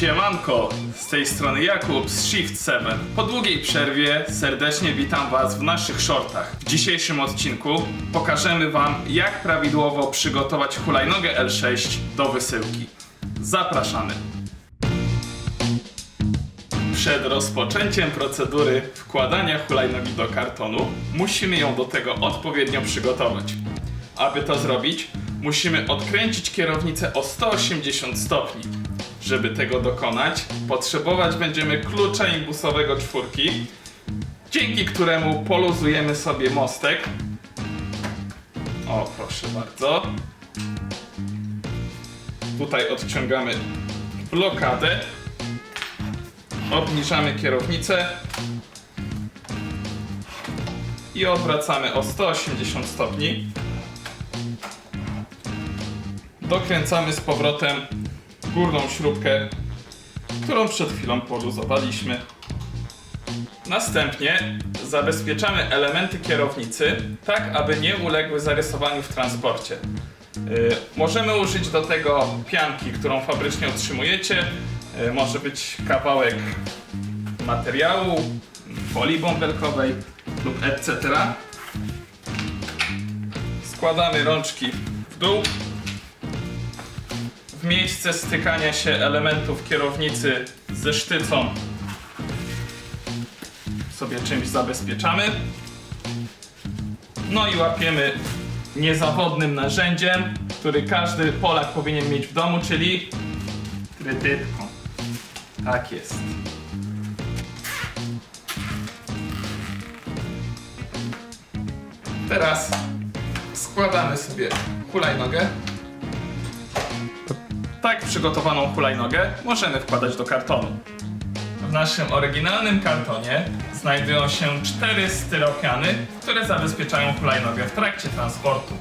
Siemanko, z tej strony Jakub z Shift 7. Po długiej przerwie serdecznie witam Was w naszych shortach. W dzisiejszym odcinku pokażemy Wam, jak prawidłowo przygotować hulajnogę L6 do wysyłki. Zapraszamy! Przed rozpoczęciem procedury wkładania hulajnogi do kartonu musimy ją do tego odpowiednio przygotować. Aby to zrobić, musimy odkręcić kierownicę o 180 stopni. Żeby tego dokonać, potrzebować będziemy klucza imbusowego czwórki, dzięki któremu poluzujemy sobie mostek. O, proszę bardzo. Tutaj odciągamy blokadę obniżamy kierownicę i odwracamy o 180 stopni. Dokręcamy z powrotem górną śrubkę, którą przed chwilą poluzowaliśmy. Następnie zabezpieczamy elementy kierownicy tak, aby nie uległy zarysowaniu w transporcie. Yy, możemy użyć do tego pianki, którą fabrycznie otrzymujecie. Yy, może być kawałek materiału, folii bąbelkowej lub etc. Składamy rączki w dół. W miejsce stykania się elementów kierownicy ze sztycą sobie czymś zabezpieczamy. No i łapiemy niezawodnym narzędziem, który każdy Polak powinien mieć w domu, czyli trytytką. Tak jest. Teraz składamy sobie hulajnogę. Tak przygotowaną hulajnogę możemy wkładać do kartonu. W naszym oryginalnym kartonie znajdują się cztery styropiany, które zabezpieczają hulajnogę w trakcie transportu.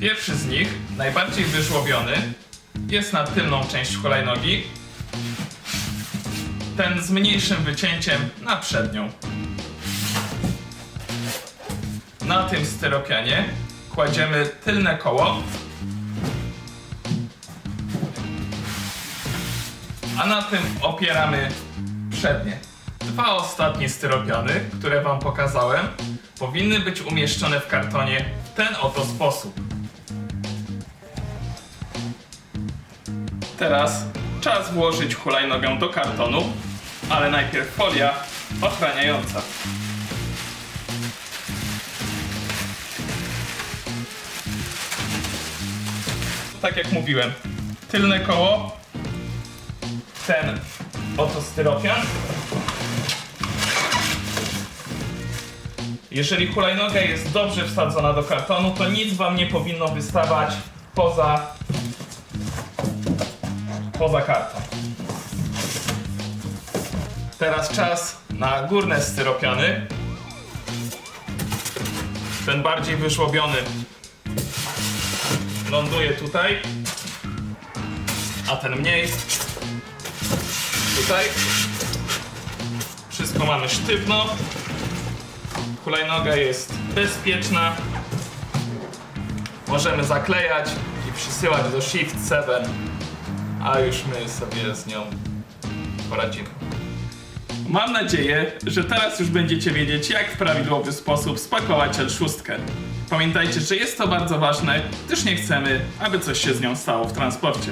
Pierwszy z nich, najbardziej wyżłobiony, jest na tylną część hulajnogi, ten z mniejszym wycięciem na przednią. Na tym styropianie kładziemy tylne koło, a na tym opieramy przednie. Dwa ostatnie styropiany, które Wam pokazałem, powinny być umieszczone w kartonie w ten oto sposób. Teraz czas włożyć hulajnogę do kartonu, ale najpierw folia ochraniająca. Tak jak mówiłem, tylne koło, ten oto styropian. Jeżeli hulajnoga jest dobrze wsadzona do kartonu, to nic Wam nie powinno wystawać poza, poza karton. Teraz czas na górne styropiany. Ten bardziej wyżłobiony ląduje tutaj, a ten mniej tutaj. Wszystko mamy sztywno. Hulajnoga jest bezpieczna. Możemy zaklejać i przysyłać do Shift 7, a już my sobie z nią poradzimy. Mam nadzieję, że teraz już będziecie wiedzieć, jak w prawidłowy sposób spakować L6. Pamiętajcie, że jest to bardzo ważne, gdyż nie chcemy, aby coś się z nią stało w transporcie.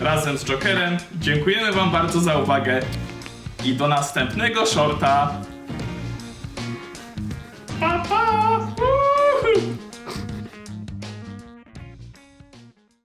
Razem z Jokerem dziękujemy Wam bardzo za uwagę i do następnego shorta.